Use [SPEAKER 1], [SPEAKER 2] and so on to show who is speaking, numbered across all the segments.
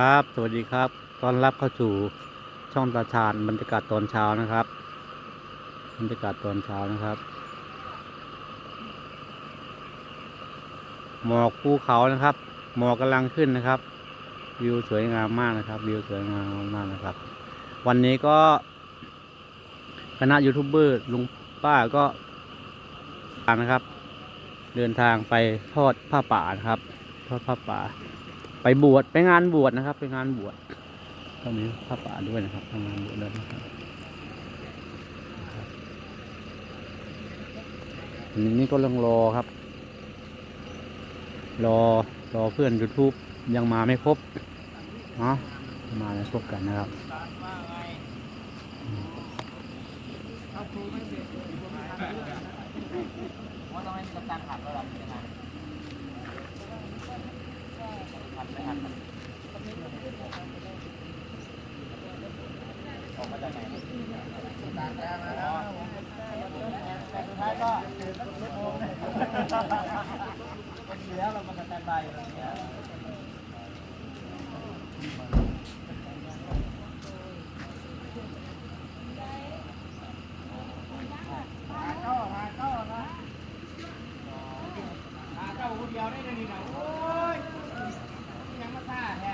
[SPEAKER 1] ครับ สวัสดีครับ ตอนรับเข้าสู่ช่องตาชาญบรรยากาศตอนเช้านะครับ บรรยากาศตอนเช้านะครับ หมอกภูเขานะครับ หมอกกำลังขึ้นนะครับ วิวสวยงามมากนะครับ วิวสวยงามมากนะครับ วันนี้ก็ คณะยูทูบเบอร์ลุงป้าก็นะครับ เดินทางไปทอดผ้าป่านะครับ ทอดผ้าป่า ไปบวชไปงานบวชนะครับ ไปงานบวชก็มีพระป่าด้วยนะครับทำงานบวชด้วยนะครับอันนี้ก็ต้องรอครับ รอรอเพื่อน YouTube ยังมาไม่ครบเนาะมาไม่ครบกันนะครับ
[SPEAKER 2] ว่าต้องให้มีกัปตันขับแล้วเราจะมาขับไม่ขับอ แต่สุดท้ายก็วันนี้แล้วเรามาสแตนบายอยู่ตรงนี้ เจ้าคนเดียวได้เลยนี่นะโอ้ยยังมาซ่าแท้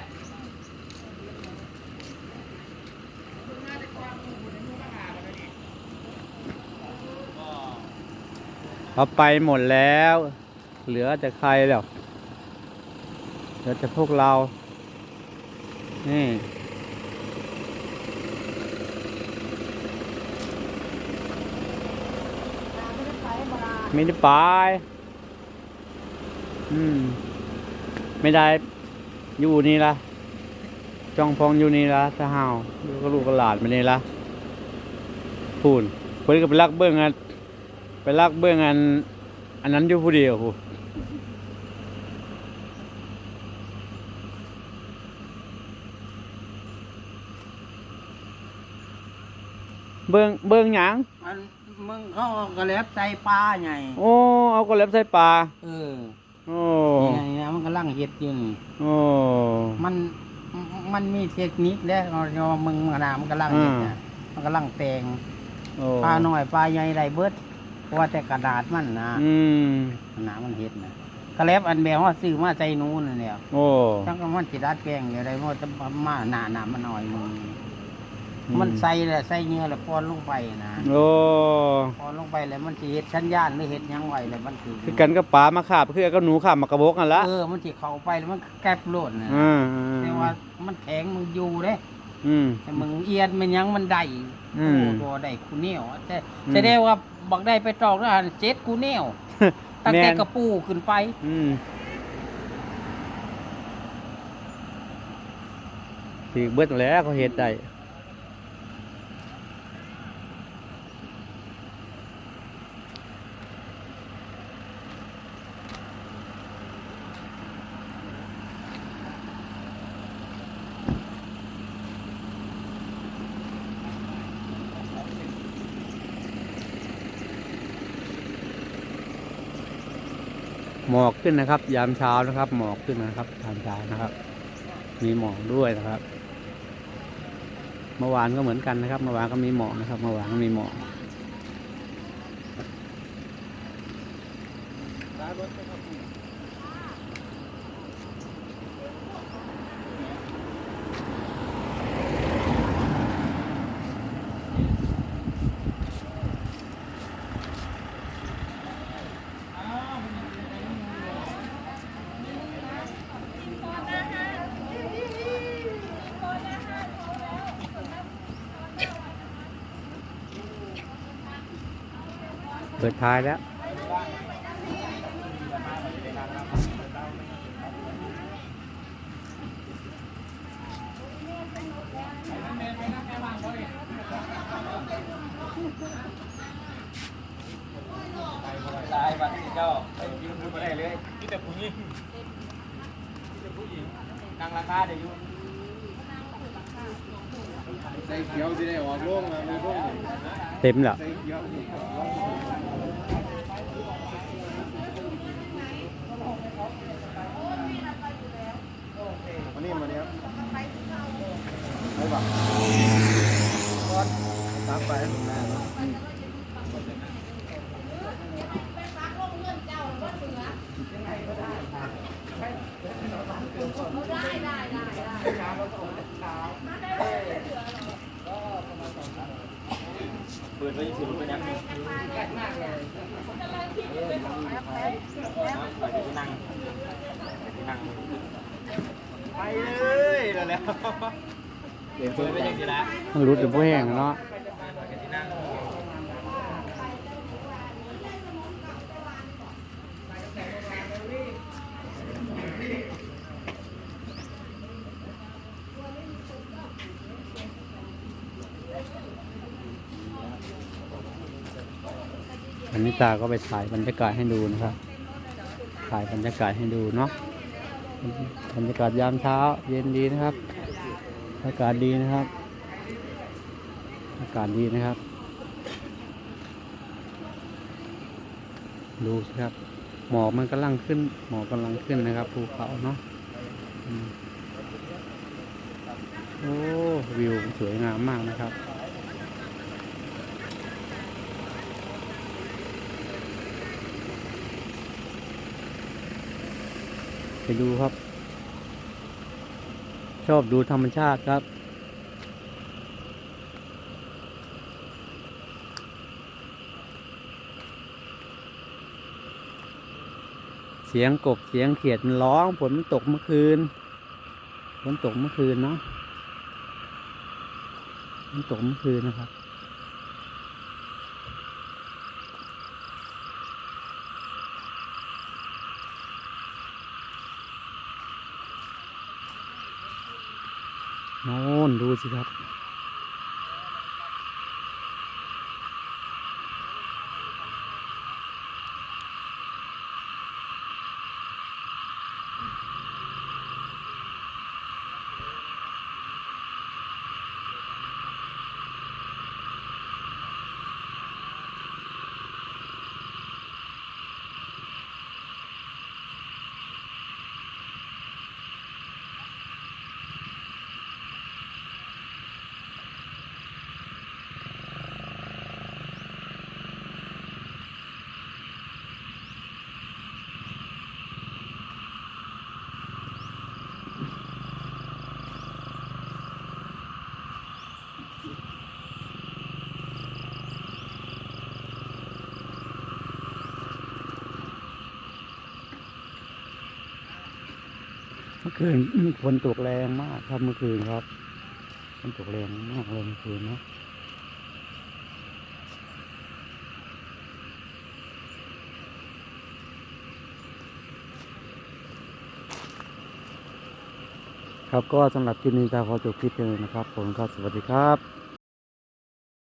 [SPEAKER 1] เขาไปหมดแล้ว เหลือแต่ใครแล้วเหลือแต่พวกเรา นี่ไม่ได้ไปอืม ไม่ได้ อยู่นี่ละจองพองอยู่นี่ละถ้าเฮาอยู่ก็ลูกกระหลาดมานี่ละพูนเพิ่นก็ไปลักเบื้องอัน ลักเบื้องอัน อันนั้นอยู่ผู้เดียวพูเบื้องเบื้องหยัง
[SPEAKER 2] มันมึงเขาก็แล้วใจปลาไง
[SPEAKER 1] โอ้เอากระเล็บใส่ปลา
[SPEAKER 2] เออ
[SPEAKER 1] โอ้
[SPEAKER 2] นี่ไงนะมันกำลังเฮ็ดอยู่นี่
[SPEAKER 1] โอ้
[SPEAKER 2] มันมันมีเทคนิคแล้วเรามึงมานาวมันกำลังเฮ็ดนะมันกำลังแปลง
[SPEAKER 1] โอ้
[SPEAKER 2] ปลาน้อยปลาใหญ่ไรเบิด เพราะว่าแต่กระดาษมันนะ
[SPEAKER 1] อืม
[SPEAKER 2] หนามันเฮ็ดนะกระแลบอันแบบว่าซื้อมาใจนู้นนั่นแหละ
[SPEAKER 1] โอ้
[SPEAKER 2] ทั้งก็มันสิดัดแปลงอยู่ได้มันจะมาหนาหนามันหน่อยมึงมันใส่แหละใส่เนื้อแล้วป้อนลงไปนะ
[SPEAKER 1] โอ้
[SPEAKER 2] ป้อนลงไปแล้วมันสิเฮ็ดชั้นญาณหรือเฮ็ดหยังไว้แล้วมันคือ
[SPEAKER 1] คือกันก็ปลามาขาบคือก็หนูขาบมากระบอกกันละ
[SPEAKER 2] เออมันสิเข้าไปแล้วมันแกบโลดนะ
[SPEAKER 1] อืม
[SPEAKER 2] แต่ว่ามันแข็งมึงอยู่เด้
[SPEAKER 1] อืม
[SPEAKER 2] แต่มึงเอียดมันหยังมันได้
[SPEAKER 1] อื
[SPEAKER 2] โอ้
[SPEAKER 1] ม
[SPEAKER 2] ตัวได้คูเหนียวแต่
[SPEAKER 1] อืม
[SPEAKER 2] แสดงว่า บักได้ไปตอกแล้วหันเจ็ดคูเหนียวตั้งแต่
[SPEAKER 1] แม่น
[SPEAKER 2] กระปูขึ้นไป
[SPEAKER 1] อืมถือเบิดแล้วเขาเฮ็ดได้ หมอกขึ้นนะครับ ยามเช้านะครับ หมอกขึ้นนะครับยามเช้านะครับ มีหมอกด้วยนะครับ เมื่อวานก็เหมือนกันนะครับ เมื่อวานก็มีหมอกนะครับ เมื่อวานก็มีหมอก เปิดท้ายแล้ว
[SPEAKER 2] ตายบัดนี้เจ้าไปยืมดูมาได้เลยมีแต่ผู้หญิงมีแต่ผู้หญิงนั่งราคาเดี๋ยวอยู่
[SPEAKER 3] ใส่เขียวสิได้ออกโล่งมามีพวกนี้
[SPEAKER 1] เต็มแล้ว
[SPEAKER 3] ใส่เขียวอันนี้มาเนี้ย
[SPEAKER 4] ตามไปคุณแม่เนาะ
[SPEAKER 3] เปิดไว้สิมันยังไปที่นั่งไปที่นั่งไปเลยแล้วเดี๋ยว
[SPEAKER 1] มันรุดอยู่บ่แห้งเนาะ
[SPEAKER 3] ไปที่นั่ง
[SPEAKER 1] วันนี้ตาก็ไปถ่ายบรรยากาศให้ดูนะครับ ถ่ายบรรยากาศให้ดูเนาะบรรยากาศยามเช้าเย็นดีนะครับ อากาศดีนะครับ อากาศดีนะครับ ดูสิครับ หมอกมันกำลังขึ้น หมอกกำลังขึ้นนะครับภูเขาเนาะโอ้วิวสวยงามมากนะครับไปดูครับ ชอบดูธรรมชาติครับ เสียงกบเสียงเขียดมันร้องฝนมันตกเมื่อคืนฝนตกเมื่อคืนเนาะฝนตกเมื่อคืนนะครับ โน่นดูสิครับ มื่อคืนฝนตกแรงมากครับเมื่อคืนครับฝนตกแรงมากเลยเมื่อคืนนะครับก็สำหรับคลิปนี้ก็ขอจบคลิปเลยนะครับผมก็สวัสดีครับ